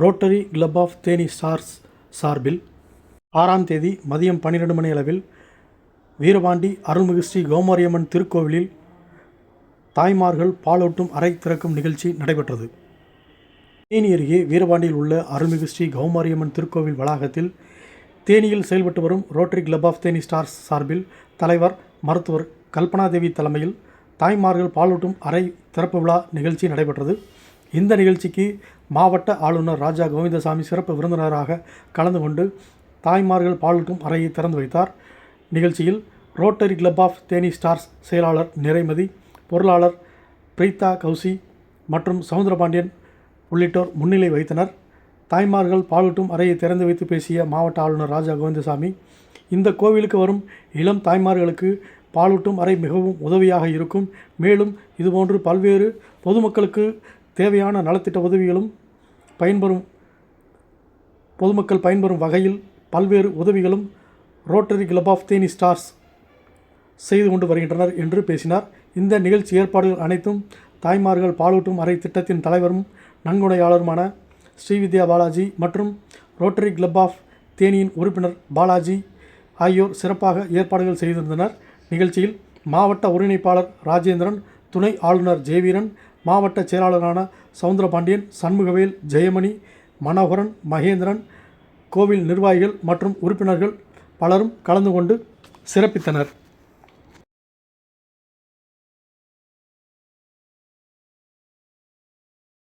Rotary Club of Theni Stars சார்பில் ஆறாம் தேதி மதியம் பன்னிரெண்டு மணி அளவில் வீரபாண்டி அருள்மிகு ஸ்ரீ கோமாரியம்மன் திருக்கோவிலில் தாய்மார்கள் பாலூட்டும் அறை திறக்கும் நிகழ்ச்சி நடைபெற்றது. தேனி அருகே வீரபாண்டியில் உள்ள அருள்மிகு ஸ்ரீ கௌமாரியம்மன் திருக்கோவில் வளாகத்தில் தேனியில் செயல்பட்டு வரும் Rotary Club of Theni Stars சார்பில் தலைவர் மருத்துவர் கல்பனாதேவி தலைமையில் தாய்மார்கள் பாலூட்டும் அறை திறப்பு விழா நிகழ்ச்சி நடைபெற்றது. இந்த நிகழ்ச்சிக்கு மாவட்ட ஆளுநர் ராஜா கோவிந்தசாமி சிறப்பு விருந்தினராக கலந்து கொண்டு தாய்மார்கள் பாலூட்டும் அறையை திறந்து வைத்தார். நிகழ்ச்சியில் Rotary Club of Theni Stars செயலாளர் நிறைமதி பொருளாளர் பிரீதா கௌசி மற்றும் சவுந்தரபாண்டியன் உள்ளிட்டோர் முன்னிலை வைத்தனர் தாய்மார்கள் பாலூட்டும் அறையை திறந்து வைத்து பேசிய மாவட்ட ஆளுநர் ராஜா கோவிந்தசாமி இந்த கோவிலுக்கு வரும் இளம் தாய்மார்களுக்கு பாலூட்டும் அறை மிகவும் உதவியாக இருக்கும். மேலும் இதுபோன்று பல்வேறு பொதுமக்களுக்கு தேவையான நலத்திட்ட உதவிகளும் பயன்பெறும் பொதுமக்கள் பயன்பெறும் வகையில் பல்வேறு உதவிகளும் Rotary Club of Theni Stars செய்து கொண்டு வருகின்றனர் என்று பேசினார். இந்த நிகழ்ச்சி ஏற்பாடுகள் அனைத்தும் தாய்மார்கள் பாலூட்டும் அறை திட்டத்தின் தலைவரும் நன்கொடையாளருமான ஸ்ரீவித்யா பாலாஜி மற்றும் ரோட்டரி கிளப் ஆஃப் தேனியின் உறுப்பினர் பாலாஜி ஆகியோர் சிறப்பாக ஏற்பாடுகள் செய்திருந்தனர். நிகழ்ச்சியில் மாவட்ட ஒருங்கிணைப்பாளர் ராஜேந்திரன் துணை ஆளுநர் ஜெயவீரன் மாவட்ட செயலாளரான சவுந்தரபாண்டியன் சண்முகவேல் ஜெயமணி மனோகரன் மகேந்திரன் கோவில் நிர்வாகிகள் மற்றும் உறுப்பினர்கள் பலரும் கலந்து கொண்டு சிறப்பித்தனர்.